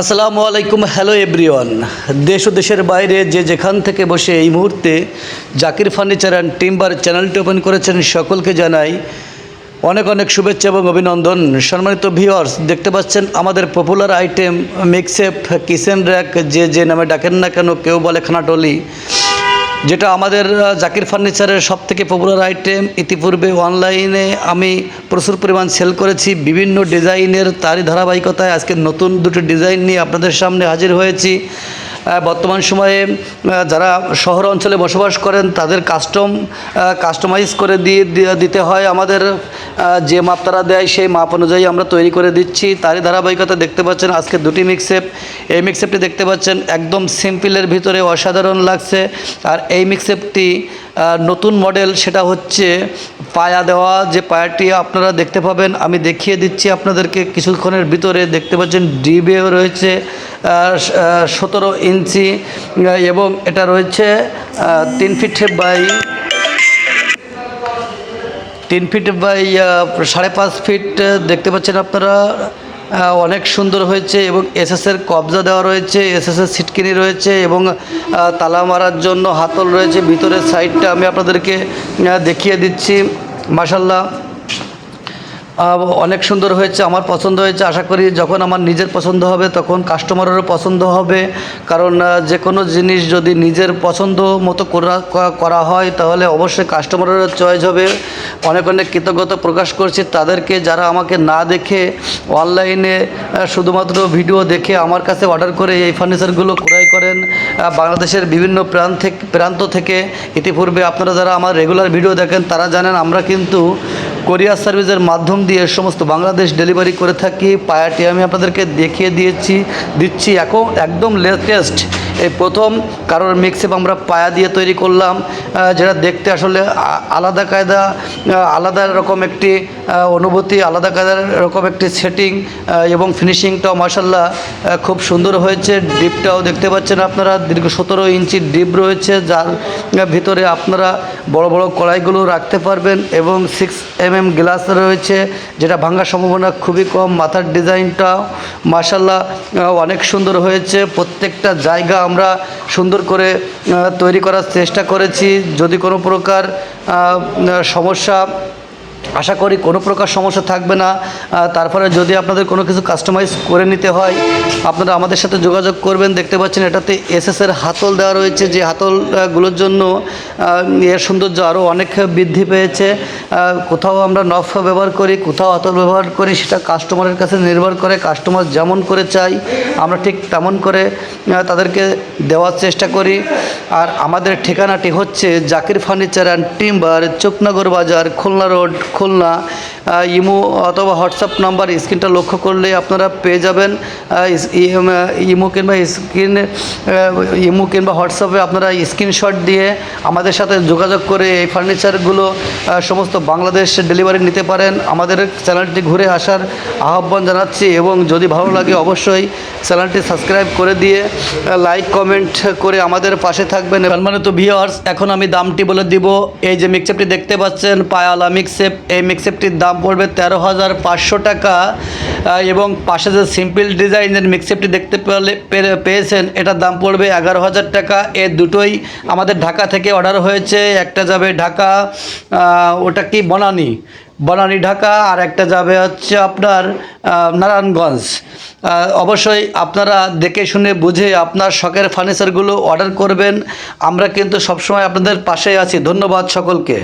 আসসালামু আলাইকুম, hello everyone. দেশ ও দেশের বাইরে যে যেখান থেকে বসে এই মুহূর্তে জাকির ফার্নিচার অ্যান্ড টিম্বার চ্যানেলটি ওপেন করেছেন সকলকে জানাই অনেক অনেক শুভেচ্ছা এবং অভিনন্দন। সম্মানিত ভিওয়ার্স দেখতে পাচ্ছেন আমাদের পপুলার আইটেম মিক্সেপ, কিচেন র্যাক, যে যে নামে ডাকেন না কেন, কেউ বলে খানাটলি। যেটা আমাদের জাকির ফার্নিচারের সব থেকে পপুলার আইটেম ইতিপূর্বে অনলাইনে আমি প্রচুর পরিমাণ সেল করেছি। বিভিন্ন ডিজাইনের তারই ধারাবাহিকতায় আজকে নতুন দুটি ডিজাইন নিয়ে আপনাদের সামনে হাজির হয়েছি। বর্তমান সময়ে যারা শহর অঞ্চলে বসবাস করেন, তাদের কাস্টম কাস্টমাইজ করে দিয়ে, দিতে হয় আমাদের যে মাপ তারা দেয়, সেই মাপ অনুযায়ী আমরা তৈরি করে দিচ্ছি। তারই ধারাবাহিকতা দেখতে পাচ্ছেন, আজকে দুটি মিক্সেপ এই মিক্সেপটি দেখতে পাচ্ছেন, একদম সিম্পলের ভিতরে অসাধারণ লাগছে। আর এই মিক্সেপটি নতুন মডেল সেটা হচ্ছে পায়া দেওয়া। যে পায়াটি আপনারা দেখতে পাবেন, আমি দেখিয়ে দিচ্ছি আপনাদেরকে। কিছুক্ষণের ভিতরে দেখতে পাচ্ছেন, ডিবেও রয়েছে সতেরো ইঞ্চি এবং এটা রয়েছে তিন ফিট বাই তিন ফিট বাই সাড়ে পাঁচ ফিট দেখতে পাচ্ছেন আপনারা অনেক সুন্দর হয়েছে এবং এসএসের কবজা দেওয়া রয়েছে এসএসের সিটকিনি রয়েছে এবং তালা মারার জন্য হাতল রয়েছে। ভিতরের সাইডটা আমি আপনাদেরকে দেখিয়ে দিচ্ছি মাসাল্লাহ অনেক সুন্দর হয়েছে, আমার পছন্দ হয়েছে। আশা করি যখন আমার নিজের পছন্দ হবে, তখন কাস্টমারেরও পছন্দ হবে। কারণ যে কোনো জিনিস যদি নিজের পছন্দ মতো করা হয়, তাহলে অবশ্যই কাস্টমারেরও চয়েস হবে। অনেক অনেক কৃতজ্ঞতা প্রকাশ করছি। তাদেরকে যারা আমাকে না দেখে অনলাইনে শুধুমাত্র ভিডিও দেখে আমার কাছে অর্ডার করে এই ফার্নিচারগুলো ক্রয় করেন বাংলাদেশের বিভিন্ন প্রান্ত থেকে প্রান্ত থেকে। ইতিপূর্বে আপনারা যারা আমার রেগুলার ভিডিও দেখেন, তারা জানেন আমরা কিন্তু কোরিয়ার সার্ভিসের মাধ্যম দিয়ে সমস্ত বাংলাদেশ ডেলিভারি করে থাকি। পায়াটি আমি আপনাদেরকে দেখিয়ে দিয়েছি, দিচ্ছি। এখন একদম লেটেস্ট এই প্রথম কারোর মিক্সেপ আমরা পায়া দিয়ে তৈরি করলাম যেটা দেখতে আসলে আলাদা কায়দা আলাদা রকম একটি অনুভূতি, আলাদা কায়দার রকম একটি সেটিং এবং ফিনিশিংটাও মাসাল্লাহ খুব সুন্দর হয়েছে। ডিপটাও দেখতে পাচ্ছেন আপনারা, দীর্ঘ সতেরো ইঞ্চি ডিপ রয়েছে, যার ভিতরে আপনারা বড় বড় কড়াইগুলো রাখতে পারবেন এবং সিক্স এম এম গ্লাস রয়েছে, যেটা ভাঙার সম্ভাবনা খুবই কম। মাথার ডিজাইনটাও মাসাল্লাহ অনেক সুন্দর হয়েছে। প্রত্যেকটা জায়গা আমরা সুন্দর করে তৈরি করার চেষ্টা করেছি। যদি কোনো প্রকার সমস্যা আশা করি কোনো প্রকার সমস্যা থাকবে না। তারপরে যদি আপনাদের কোনো কিছু কাস্টমাইজ করে নিতে হয়, আপনারা আমাদের সাথে যোগাযোগ করবেন। দেখতে পাচ্ছেন এটাতে এসএসের হাতল দেওয়া রয়েছে। যে হাতলগুলোর জন্য এর সৌন্দর্য আরও অনেক বৃদ্ধি পেয়েছে। কোথাও আমরা নফ ব্যবহার করি, কোথাও হাতল ব্যবহার করি, সেটা কাস্টমারের কাছে নির্ভর করে। কাস্টমার যেমন করে চাই, আমরা ঠিক তেমন করে তাদেরকে দেওয়ার চেষ্টা করি। আর আমাদের ঠিকানাটি হচ্ছে Zakir furniture and timber Chopnagar bazaar, Khulna road Khulna imo অথবা হোয়াটসঅ্যাপ নাম্বার স্ক্রিনটা লক্ষ্য করলে আপনারা পেয়ে যাবেন। ইস- ইম, কিংবা স্ক্রিন ইমো কিংবা হোয়াটসঅ্যাপে আপনারা স্ক্রিনশট দিয়ে আমাদের সাথে যোগাযোগ করে এই ফার্নিচারগুলো সমস্ত বাংলাদেশ ডেলিভারি নিতে পারেন। আমাদের চ্যানেলটি ঘুরে আসার আহ্বান জানাচ্ছি এবং যদি ভালো লাগে অবশ্যই চ্যানেলটি সাবস্ক্রাইব করে দিয়ে লাইক কমেন্ট করে আমাদের পাশে থাকবেন। সম্মানিত ভিওয়ার্স এখন আমি দামটি বলে দিব। এই যে মিক্সেপটি দেখতে পাচ্ছেন পায়ালা মিক্সেপ এই মিক্সেপটির দাম পড়বে তেরো হাজার পাঁচশো টাকা। এবং পাশে যে সিম্পল ডিজাইনের মিক্সেপটি দেখতে পেলে পেয়েছেন, এটার দাম পড়বে এগারো হাজার টাকা। এ দুটোই আমাদের ঢাকা থেকে অর্ডার হয়েছে। একটা যাবে ঢাকা ওটা কি বনানি? বনানী ঢাকা, আর একটা যাবে হচ্ছে আপনার নারায়ণগঞ্জ। অবশ্যই আপনারা দেখে শুনে বুঝে আপনার শখের ফার্নিচারগুলো অর্ডার করবেন। আমরা কিন্তু সবসময় আপনাদের পাশে আছি। ধন্যবাদ সকলকে।